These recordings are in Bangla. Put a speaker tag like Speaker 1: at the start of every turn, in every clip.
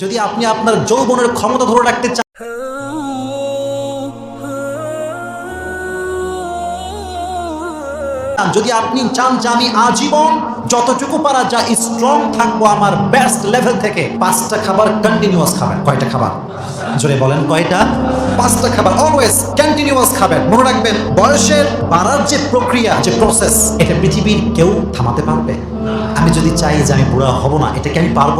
Speaker 1: যদি আপনি আপনার যৌবনের ক্ষমতা ধরে রাখতে চান, যদি আপনি চান যে আমি আজীবন যতটুকু পারা যা স্ট্রং থাকব আমার বেস্ট লেভেল থেকে, পাঁচটা খাবার কন্টিনিউয়াস খাবেন। কয়টা খাবার? জোরে বলেন কয়টা? পাঁচটা খাবার অলওয়েজ কন্টিনিউয়াস খাবেন। মনে রাখবেন, বয়সের বাড়ার যে প্রক্রিয়া, যে প্রসেস এটা পৃথিবীর কেউ থামাতে পারবে। যদি চাই যে আমি বুড়া হব না এটা কি আমি পারব?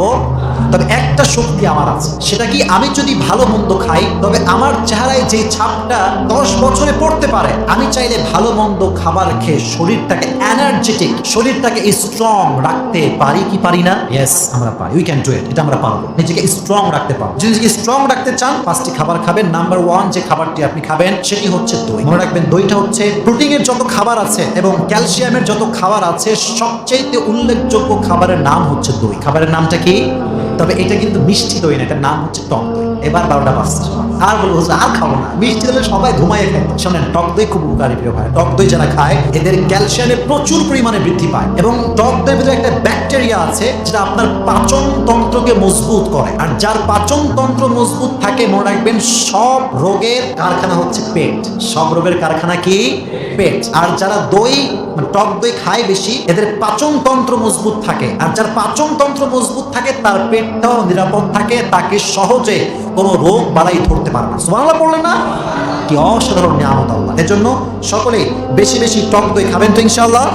Speaker 1: তবে একটা শক্তি আমার আছে। সেটা কি আমি যদি ভালো মন্দ খাই, তবে আমার চেহারায় যে ছাপটা দশ বছরে পড়তে পারে, আমি চাইলে ভালো মন্দ খাবার খেয়ে শরীরটাকে এনার্জেটিক শরীরটাকে স্ট্রং রাখতে পারি কি পারি না? ইয়েস আমরা পারি। উই ক্যান ডু ইট এটা আমরা পারব। নিজেকে স্ট্রং রাখতে পারব। যদি নিজেকে স্ট্রং রাখতে চান, পাঁচটি খাবার খাবেন। নাম্বার ওয়ান যে খাবারটি আপনি খাবেন, সেটি হচ্ছে দই। মনে রাখবেন, দইটা হচ্ছে প্রোটিনের যত খাবার আছে এবং ক্যালসিয়ামের যত খাবার আছে সবচেয়ে উল্লেখযোগ্য খাবারের নাম হচ্ছে দই। খাবারের নামটা কি? তবে এটা কিন্তু মিষ্টি দই না, এটার নাম হচ্ছে টক দই। এবার বারোটা বাজছে। আর বলব আর খাব না। মিষ্টি দিলে সবাই ঘুমাইয়ে খায় শোনেন, টক দই খুব উপকারী, প্রিয় ভাই। টক দই যারা খায়, এদের ক্যালসিয়ামে প্রচুর পরিমাণে বৃদ্ধি পায়। এবং টক দইয়ের ভিতরে একটা ব্যাকটেরিয়া আছে, যেটা আপনার পাচন তন্ত্রকে মজবুত করে। আর যার পাচন তন্ত্র মজবুত থাকে, মনে রাখবেন, সব রোগের কারখানা হচ্ছে পেট। সব রোগের কারখানা কি? পেট। আর যারা দই মানে টক দই খায় বেশি, এদের পাচন তন্ত্র মজবুত থাকে। আর যার পাচন তন্ত্র মজবুত থাকে, তার পেটটাও নিরাপদ থাকে। তাকে সহজে কোনো রোগ বালাই ধরতে পারে না। সুবহানাল্লাহ পড়লেন না? কি অসাধারণ নিয়ামত আল্লাহ। এজন্য সকলেই বেশি বেশি টক দই খাবেন তো ইনশাআল্লাহ?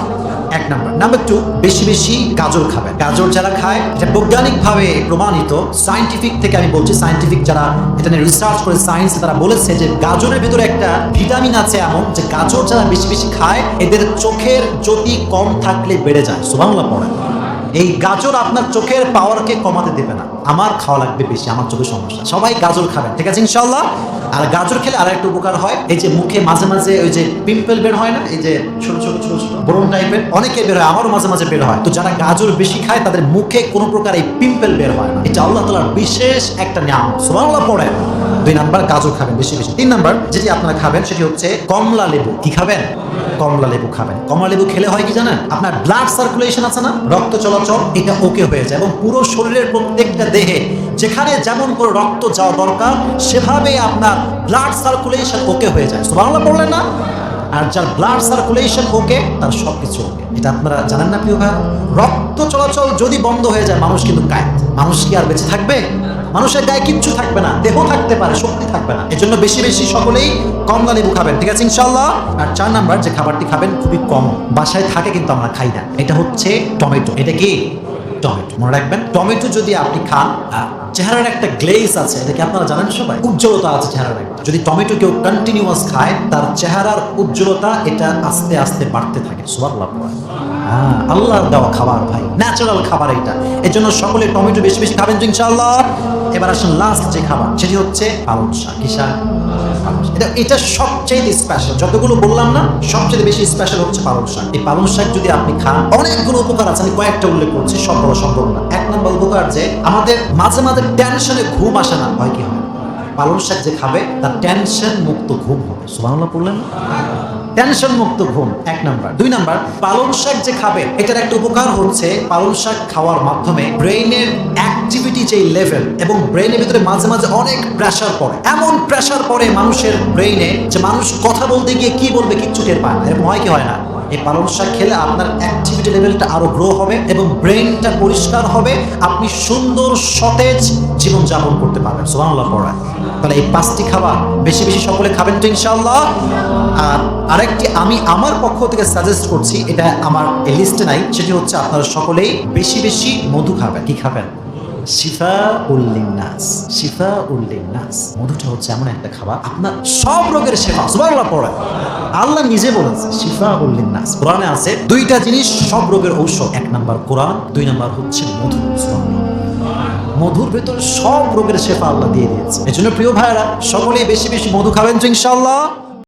Speaker 1: এক নাম্বার। নাম্বার টু, বেশি বেশি গাজর খাবেন। গাজর যারা খায়, এটা বৈজ্ঞানিকভাবে প্রমাণিত। সায়েন্টিফিক থেকে আমি বলছি সায়েন্টিফিক যারা এটা নিয়ে রিসার্চ করে সায়েন্স তারা বলেছে যে গাজরের ভিতরে একটা ভিটামিন আছে এমন যে গাজর যারা বেশি বেশি খায়, এদের চোখের জ্যোতি কম থাকলে বেড়ে যায়। সুবাংলা পড়ে এই গাজর আপনার চোখের পাওয়ারকে কমাতে দেবে না। আমার খাওয়া লাগবে বেশি, আমার চোখের সমস্যা। সবাই গাজর খাবেন, ঠিক আছে ইনশাল্লাহ আর গাজর খেলে আর একটা উপকার হয়, এই যে মুখে মাঝে মাঝে ওই যে পিম্পল বের হয় না, এই যে ছোট ছোট ছোট ছোট ব্রণ টাইপের, অনেকে বের হয়, আমারও মাঝে মাঝে বের হয়। তো যারা গাজর বেশি খায়, তাদের মুখে কোনো প্রকার এই পিম্পল বের হয় না। এটা আল্লাহ তালার বিশেষ একটা নাম সুবহানাল্লাহ পড়ে দুই নাম্বার, গাজর খাবেন বেশি বেশি। তিন নাম্বার, যেটি আপনারা খাবেন, সেটি হচ্ছে কমলা লেবু। কি খাবেন? কমলা লেবু খাবেন। কমলা লেবু খেলে হয় কি জানেন? আপনার ব্লাড সার্কুলেশন আছে না? রক্ত চলাচল, এটা ওকে হয়ে যায় এবং পুরো শরীরের প্রত্যেকটা দেহে, যেখানে যেমন করে রক্ত যাওয়া দরকার সেভাবে আপনার ব্লাড সার্কুলেশন ওকে হয়ে যায়। বাংলা পড়লেন না? আর যার ব্লাড সার্কুলেশন ওকে তার সব কিছু ওকে এটা আপনারা জানেন না, প্রিয় ভাই রক্ত চলাচল যদি বন্ধ হয়ে যায়, মানুষ কিন্তু কায় মানুষ কি আর বেঁচে থাকবে? মানুষের গায়ে কিচ্ছু থাকবে না, দেহ থাকতে পারে, শক্তি থাকবে না। এজন্য বেশি বেশি সকলেই কম লেবু খাবেন, ঠিক আছে ইনশাল্লাহ আর চার নাম্বার, যে খাবারটি খাবেন খুবই কম। বাসায় থাকে কিন্তু আমরা খাই না। এটা হচ্ছে টমেটো। এটা কি? টমেটো, মনে রাখবেন? টমেটো যদি আপনি খান চেহারার একটা গ্লেজ আছে এটাকে আপনারা জানেন সবাই? উজ্জ্বলতা আছে চেহারার একটা। যদি টমেটো কেউ কন্টিনিউয়াস খায়, তার চেহারার উজ্জ্বলতা এটা আস্তে আস্তে বাড়তে থাকে। সবার লাভ হ্যাঁ আল্লাহর দেওয়া খাবার ভাই ন্যাচারাল খাবার এটা এর জন্য সকলে টমেটো বেশি বেশি খাবেন তো ইনশাআল্লাহ। এবার আসুন লাস্ট যে খাবার, সেটি হচ্ছে পালং শাক। কি শাক? এটা এটা সবচেয়ে স্পেশাল যতগুলো বললাম না সবচেয়ে বেশি স্পেশাল হচ্ছে পালং শাক। এই পালং শাক যদি আপনি খান, অনেকগুলো উপকার আছে, আমি কয়েকটা উল্লেখ করছি, সব বলা সম্ভব না। এক নম্বর উপকার যে, আমাদের মাঝে মাঝে টেনশনে ঘুম আসে না, হয় কি হয়? পালং শাক যে খাবে, তার টেনশন মুক্ত ঘুম হবে। সুবহানাল্লাহ পড়লেন না? টেনশন মুক্ত ঘুম, এক নাম্বার। দুই নাম্বার, পালং শাক যে খাবে, এটার একটা উপকার হচ্ছে পালং শাক খাওয়ার মাধ্যমে ব্রেইনের অ্যাক্টিভিটি যে লেভেল এবং ব্রেইনের ভিতরে মাঝে মাঝে অনেক প্রেশার পড়ে। এমন প্রেশার পড়ে মানুষের ব্রেইনে যে মানুষ কথা বলতে গিয়ে কি বলবে কিচ্ছু টের পায় না। এরকম হয় কি হয় না? এই পালং শাক খেলে আপনার অ্যাক্টিভিটি লেভেলটা আরও গ্রো হবে এবং ব্রেইনটা পরিষ্কার হবে। আপনি সুন্দর, সতেজ জীবনযাপন করতে পারবেন। সুবহানাল্লাহ পড়া তাহলে এই পাঁচটি খাবার বেশি বেশি সকলে খাবেন তো ইনশাআল্লাহ। আর আরেকটি আমি আমার পক্ষ থেকে সাজেস্ট করছি, এটা আমার লিস্টে নাই, সেটি হচ্ছে আপনারা সকলেই বেশি বেশি মধু খাবেন। কি খাবেন? শিফা উল্লিনাস শিফা উল্লিনাস মধুটা হচ্ছে এমন একটা খাবার, আপনার সব রোগের শেফা সুবহানাল্লাহ, পড়ে। আল্লাহ নিজে বলেছে শিফা উল্লিনাস কোরআনে আছে, দুইটা জিনিস সব রোগের ঔষধ। এক নাম্বার কোরআন, দুই নাম্বার হচ্ছে মধু। মধুর ভেতর সব রোগের শেফা আল্লাহ দিয়ে দিয়েছে। এজন্য প্রিয় ভাইরা সকলেই বেশি বেশি মধু খাবেন তো ইনশাআল্লাহ।